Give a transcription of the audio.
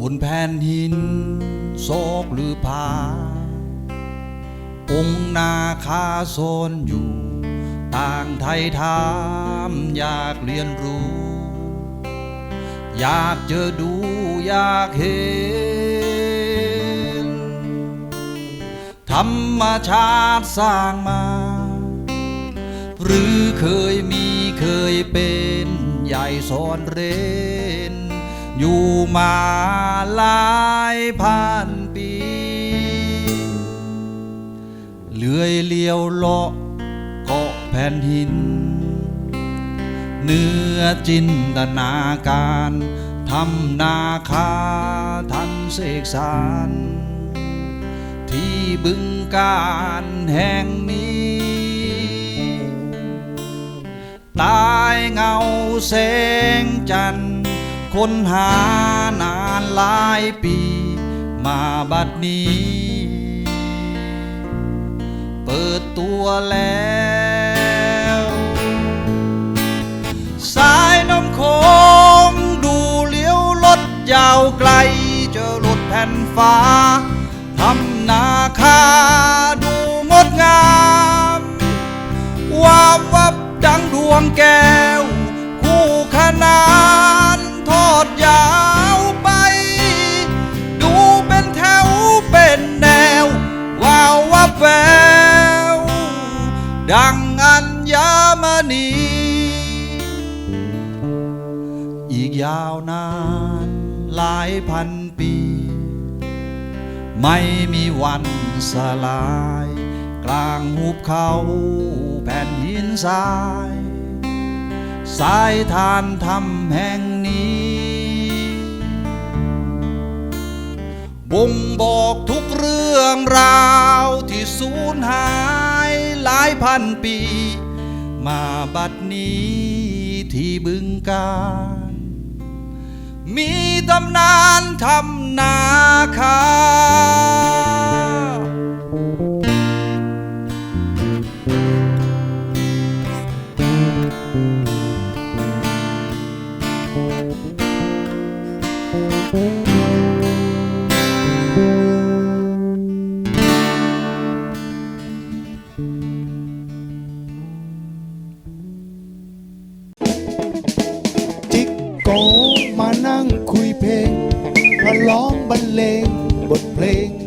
บนแผ่นหินโศกหรือผาองค์นาคาโซนอยู่ ต่างไทยถามอยากเรียนรู้ อยากเจอดูอยากเห็น ธรรมชาติสร้างมา หรือเคยมีเคยเป็น ใหญ่สอนเรน อยู่มาหลายพันปี เลื่อยเลียวเลาะเกาะแผ่นหิน เนื้อจินตนาการทำนาคาทันเสกสาร ที่บึงการแห่งนี้ตายเงาแสงจันทร์ ค้นหานานหลายปี มาบัดนี้ เปิดตัวแล้ว สายน้ำโคงดูเลี้ยวรถยาวไกล เจอรถแผ่นฟ้าทำนาคาดูงดงามวาบวับดังดวงแก้ ดังอัญมณี อีกยาวนานหลายพันปี ไม่มีวันสลาย กลางหุบเขาแผ่นหินทราย สายทานทำแห่งนี้บ่งบอกทุกเรื่องราวที่สูญหายายพันปี มาบัดนี้ที่บึงการ มีตำนานทำนาคาจิก กมานั่งคุยเพลงพร้อมบรรเลงบทเพลง